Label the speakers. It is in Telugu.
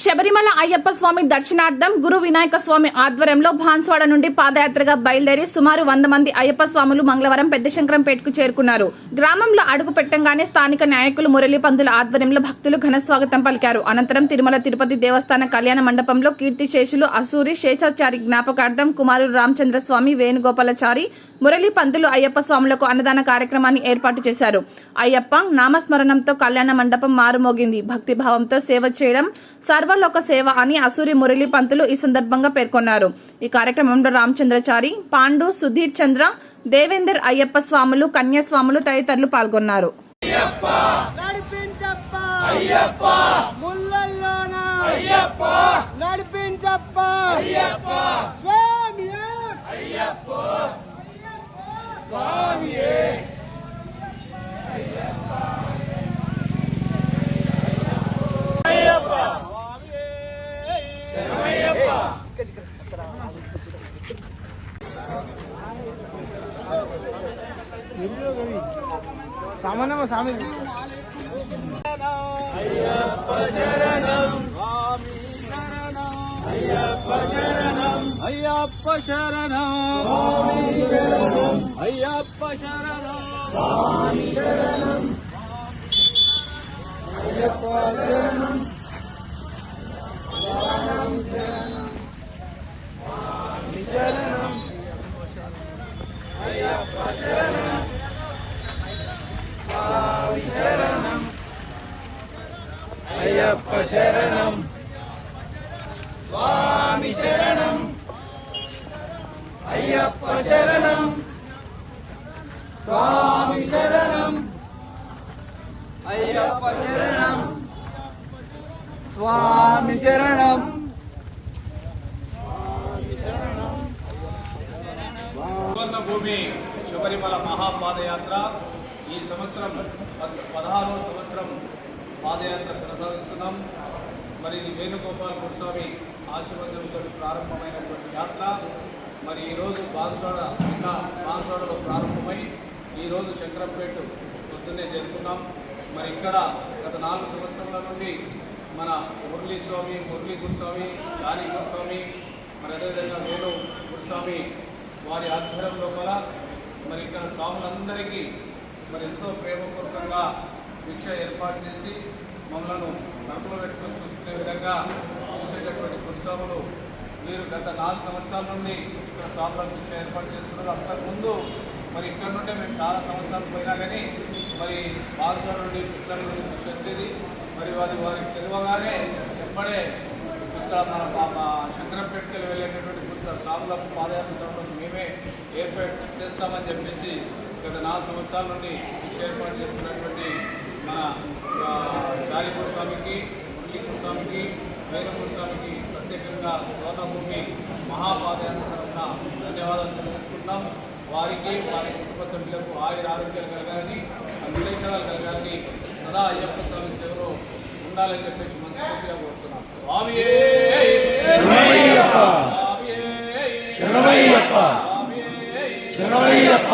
Speaker 1: శబరిమల అయ్యప్ప స్వామి దర్శనార్థం గురు వినాయక స్వామి ఆధ్వర్యంలో భాన్స్వాడ నుండి పాదయాత్రగా బయలుదేరి సుమారు వంద మంది అయ్యప్ప స్వాములు మంగళవారం పెద్ద శంకరంపేటకు చేరుకున్నారు. గ్రామంలో అడుగు పెట్టంగానే స్థానిక నాయకులు మురళీ పందుల ఆధ్వర్యంలో భక్తులు ఘన స్వాగతం పలికారు. అనంతరం తిరుమల తిరుపతి దేవస్థాన కళ్యాణ మండపంలో కీర్తి శేషులు అసూరి శేషాచారి జ్ఞాపకార్థం కుమారుడు రామచంద్ర స్వామి వేణుగోపాలచారి మురళీ పంతులు అయ్యప్ప స్వాములకు అన్నదాన కార్యక్రమాన్ని ఏర్పాటు చేశారు. అయ్యప్ప నామస్మరణంతో కళ్యాణ మండపం మారుమోగింది. భక్తి భావంతో సేవ చేయడం సర్వలోక సేవ అని అసూరి మురళీ పంతులు ఈ సందర్భంగా పేర్కొన్నారు. ఈ కార్యక్రమంలో రామచంద్రచారి పాండు సుధీర్ చంద్ర దేవేందర్ అయ్యప్ప స్వాములు కన్యాస్వాములు తదితరులు పాల్గొన్నారు.
Speaker 2: నడిపించప్ప! అయ్యప్ప ముల్లల్లోన అయ్యప్ప నడిపించప్ప అయ్యప్ప స్వామి అయ్యప్ప సామాన్య సామి అయ్యప్ప శరణం అయ్యప్ప శరణం అయ్యప్ప శరణం. స్వామి శరణం. అయ్యప్ప శరణం స్వామి శరణం అయ్యప్ప శరణం. స్వామి శరణం.
Speaker 3: సువర్ణ భూమి. శబరిమల మహాపాదయాత్ర ఈ సంవత్సరం పదహారో సంవత్సరం పాదయాత్ర కొనసాగిస్తున్నాం. మరి వేణుగోపాల్ గురుస్వామి ఆశీర్వచనంతో ప్రారంభమైనటువంటి యాత్ర. మరి ఈరోజు బాన్స్వాడ నిన్న బాన్స్వాడలో ప్రారంభమై ఈరోజు శంకరంపేట పొద్దున్నే చేరుకున్నాం. మరి ఇక్కడ గత నాలుగు సంవత్సరాల నుండి మన మురళీ స్వామి మురళీ గురుస్వామి దాని గురుస్వామి మరి అదేవిధంగా వేణు గురుస్వామి వారి ఆధ్వర్యం లోపల మరి ఇక్కడ స్వాములందరికీ మరి ఎంతో ప్రేమపూర్వకంగా శిక్ష ఏర్పాటు చేసి మమ్మల్ని నడుపులో పెట్టుకొని చూసుకునే విధంగా చూసేటటువంటి గురుస్వాములు మీరు గత నాలుగు సంవత్సరాల నుండి ఇక్కడ స్వాములకు శిక్ష ఏర్పాటు చేస్తున్నారు. అంతకుముందు మరి ఇక్కడ నుండే మేము చాలా సంవత్సరాలు పోయినా కానీ మరి బాధితుల నుండి పిల్లల నుండి వచ్చేది. మరి వారి వారికి తెలియగానే ఎప్పుడే ఇక్కడ మన పాప శంకరంపేటకి వెళ్ళేటటువంటి గుర్తు పాదయాత్ర సంబంధించి మేమే ఏర్పాటు చేస్తామని చెప్పేసి గత నాలుగు సంవత్సరాల నుండి ఏర్పాటు చేస్తున్నటువంటి మన గాలిపూర్ స్వామికి మురళీపూర్ స్వామికి వేణుపూర్ స్వామికి ప్రత్యేకంగా గౌతమభూమి మహాపాదయాత్ర తరఫున ధన్యవాదాలు తెలుసుకుంటాం వారికి వారి కుటుంబ సభ్యులకు ఆయుర ఆరోగ్యాలు కలగాలని విలేక్షణాలు కలగాలని సదా అయ్యప్ప స్వామి సేవలో ఉండాలని చెప్పేసి మనస్ఫూర్తిగా కోరుతున్నాం. స్వామి
Speaker 2: శరణమయ్యప్ప
Speaker 3: స్వామియే
Speaker 2: శరణమయ్యప్ప
Speaker 3: స్వామియే
Speaker 2: శరణమయ్యప్ప